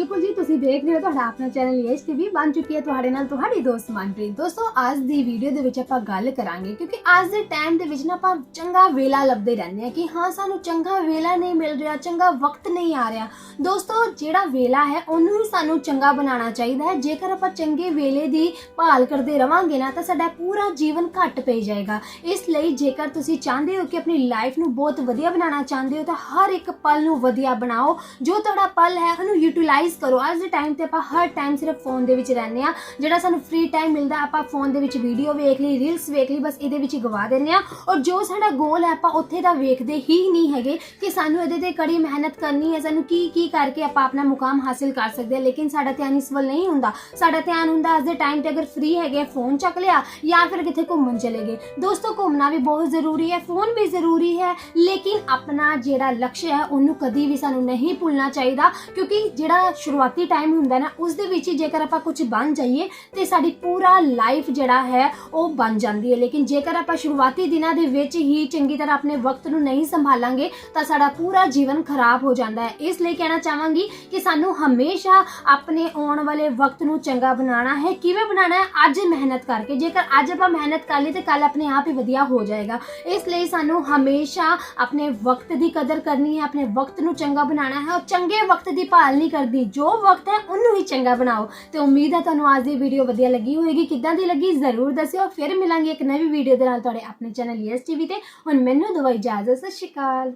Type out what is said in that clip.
ਬਿਲਕੁਲ ਜੀ, ਤੁਸੀਂ ਦੇਖ ਰਹੇ ਹੋ ਤੁਹਾਡਾ ਆਪਣਾ ਚੈਨਲ ਯੈਸ ਟੀਵੀ ਬਣ ਚੁੱਕੀ ਹੈ ਤੁਹਾਡੇ ਨਾਲ ਤੁਹਾਡੀ ਦੋਸਤ ਮਨਪ੍ਰੀਤ। ਦੋਸਤੋ, ਅੱਜ ਦੀ ਵੀਡੀਓ ਦੇ ਵਿੱਚ ਆਪਾਂ ਗੱਲ ਕਰਾਂਗੇ ਕਿਉਂਕਿ ਅੱਜ ਦੇ ਟਾਈਮ ਦੇ ਵਿੱਚ ਨਾ ਆਪਾਂ ਚੰਗਾ ਵੇਲਾ ਲੱਭਦੇ ਰਹਿੰਦੇ ਆ ਕਿ ਹਾਂ, ਸਾਨੂੰ ਚੰਗਾ ਵੇਲਾ ਨਹੀਂ ਮਿਲ ਰਿਹਾ, ਚੰਗਾ ਵਕਤ ਨਹੀਂ ਆ ਰਿਹਾ। ਦੋਸਤੋ, ਜਿਹੜਾ ਵੇਲਾ ਹੈ, ਉਹਨੂੰ ਹੀ ਸਾਨੂੰ ਚੰਗਾ ਬਣਾਉਣਾ ਚਾਹੀਦਾ ਹੈ। ਜੇਕਰ ਆਪਾਂ ਚੰਗੇ ਵੇਲੇ ਦੀ ਭਾਲ ਕਰਦੇ ਰਵਾਂਗੇ ਨਾ, ਤਾਂ ਸਾਡਾ ਪੂਰਾ ਜੀਵਨ ਘੱਟ ਪਈ ਜਾਏਗਾ। ਇਸ ਲਈ ਜੇਕਰ ਤੁਸੀਂ ਚਾਹੁੰਦੇ ਹੋ ਕਿ ਆਪਣੀ ਲਾਈਫ ਨੂੰ ਬਹੁਤ ਵਧੀਆ ਬਣਾਉਣਾ ਚਾਹੁੰਦੇ ਹੋ, ਤਾਂ ਹਰ ਇੱਕ ਪਲ ਨੂੰ ਵਧੀਆ ਬਣਾਓ। ਜੋ ਤੁਹਾਡਾ ਪਲ ਹੈ, ਉਹਨੂੰ ਯੂਟਿਲਾਈਜ਼ ਕਰੋ। ਅੱਜ ਦੇ ਟਾਈਮ ਤੇ ਆਪਾਂ ਹਰ ਟਾਈਮ ਸਿਰਫ ਫੋਨ ਦੇ ਵਿੱਚ ਰਹਿੰਦੇ ਆ ਜਿਹੜਾ ਸਾਨੂੰ ਫ੍ਰੀ ਟਾਈਮ ਮਿਲਦਾ, ਆਪਾਂ ਫੋਨ ਦੇ ਵਿੱਚ ਵੀਡੀਓ ਵੇਖ ਲਈ ਰੀਲਸ ਵੇਖ ਲਈ, ਬਸ ਇਹਦੇ ਵਿੱਚ ਗਵਾ ਦਿੰਦੇ ਆ ਔਰ ਜੋ ਸਾਡਾ ਗੋਲ ਹੈ, ਆਪਾਂ ਉੱਥੇ ਦਾ ਵੇਖਦੇ ਹੀ ਨਹੀਂ ਹੈਗੇ ਕਿ ਸਾਨੂੰ ਇਹਦੇ ਤੇ ਕੜੀ ਮਿਹਨਤ ਕਰਨੀ ਹੈ, ਸਾਨੂੰ ਕੀ ਕੀ ਕਰਕੇ ਆਪਾਂ ਆਪਣਾ ਮੁਕਾਮ ਹਾਸਿਲ ਕਰ ਸਕਦੇ ਹਾਂ। ਲੇਕਿਨ ਸਾਡਾ ਧਿਆਨ ਇਸ ਵੱਲ ਨਹੀਂ ਹੁੰਦਾ। ਸਾਡਾ ਧਿਆਨ ਹੁੰਦਾ ਅੱਜ ਦੇ ਟਾਈਮ ਤੇ ਅਗਰ ਫ੍ਰੀ ਹੈਗੇ ਫੋਨ ਚੱਕ ਲਿਆ ਜਾਂ ਫਿਰ ਕਿਤੇ ਘੁੰਮਣ ਚਲੇ ਗਏ। ਦੋਸਤੋ, ਘੁੰਮਣਾ ਵੀ ਬਹੁਤ ਜ਼ਰੂਰੀ ਹੈ ਫੋਨ ਵੀ ਜ਼ਰੂਰੀ ਹੈ। ਲੇਕਿਨ ਆਪਣਾ ਜਿਹੜਾ ਲਕਸ਼ ਹੈ, ਉਹਨੂੰ ਕਦੀ ਵੀ ਸਾਨੂੰ ਨਹੀਂ ਭੁੱਲਣਾ ਚਾਹੀਦਾ। ਕਿਉਂਕਿ ਜਿਹੜਾ ਸ਼ੁਰੂਆਤੀ ਟਾਈਮ ਹੁੰਦਾ ਨਾ, ਉਸ ਦੇ ਵਿੱਚ ਹੀ ਜੇਕਰ ਆਪਾਂ ਕੁਝ ਬਣ ਜਾਈਏ, ਤੇ ਸਾਡੀ ਪੂਰਾ ਲਾਈਫ ਜਿਹੜਾ ਹੈ, ਉਹ ਬਣ ਜਾਂਦੀ ਹੈ। ਲੇਕਿਨ ਜੇਕਰ ਆਪਾਂ ਸ਼ੁਰੂਆਤੀ ਦਿਨਾਂ ਦੇ ਵਿੱਚ ਹੀ ਚੰਗੀ ਤਰ੍ਹਾਂ ਆਪਣੇ ਵਕਤ ਨੂੰ ਨਹੀਂ ਸੰਭਾਲਾਂਗੇ, ਤਾਂ ਸਾਡਾ ਪੂਰਾ ਜੀਵਨ ਖਰਾਬ ਹੋ ਜਾਂਦਾ ਹੈ। ਇਸ ਲਈ ਕਹਿਣਾ ਚਾਹਾਂਗੀ ਕਿ ਸਾਨੂੰ ਹਮੇਸ਼ਾ ਆਪਣੇ ਆਉਣ ਵਾਲੇ ਵਕਤ ਨੂੰ ਚੰਗਾ ਬਣਾਉਣਾ ਹੈ। ਕਿਵੇਂ ਬਣਾਉਣਾ ਹੈ? ਅੱਜ ਮਿਹਨਤ ਕਰਕੇ। ਜੇਕਰ ਅੱਜ ਆਪਾਂ ਮਿਹਨਤ ਕਰ ਲਈ ਤੇ ਕੱਲ ਆਪਣੇ ਆਪ ਹੀ ਵਧੀਆ ਹੋ ਜਾਏਗਾ। ਇਸ ਲਈ ਸਾਨੂੰ ਹਮੇਸ਼ਾ ਆਪਣੇ ਵਕਤ ਦੀ ਕਦਰ ਕਰਨੀ ਹੈ, ਆਪਣੇ ਵਕਤ ਨੂੰ ਚੰਗਾ ਬਣਾਉਣਾ ਹੈ ਔਰ ਚੰਗੇ ਵਕਤ ਦੀ ਭਾਲ ਨਹੀਂ ਕਰਦੀ। ਜੋ ਵਕਤ ਹੈ, ਉਹਨੂੰ ਹੀ ਚੰਗਾ ਬਣਾਓ। ਤੇ ਉਮੀਦ ਹੈ ਤੁਹਾਨੂੰ ਅੱਜ ਦੀ ਵੀਡੀਓ ਵਧੀਆ ਲੱਗੀ ਹੋਵੇਗੀ। ਕਿੱਦਾਂ ਦੀ ਲੱਗੀ ਜ਼ਰੂਰ ਦੱਸਿਓ। ਫਿਰ ਮਿਲਾਂਗੇ ਇੱਕ ਨਵੀਂ ਵੀਡੀਓ ਦੇ ਨਾਲ ਤੁਹਾਡੇ ਆਪਣੇ ਚੈਨਲ ਯੈਸ ਟੀਵੀ ਤੇ। ਹੁਣ ਮੈਨੂੰ ਦਵਾਈ ਇਜਾਜ਼ਤ। ਸਤਿ ਸ਼੍ਰੀ ਅਕਾਲ।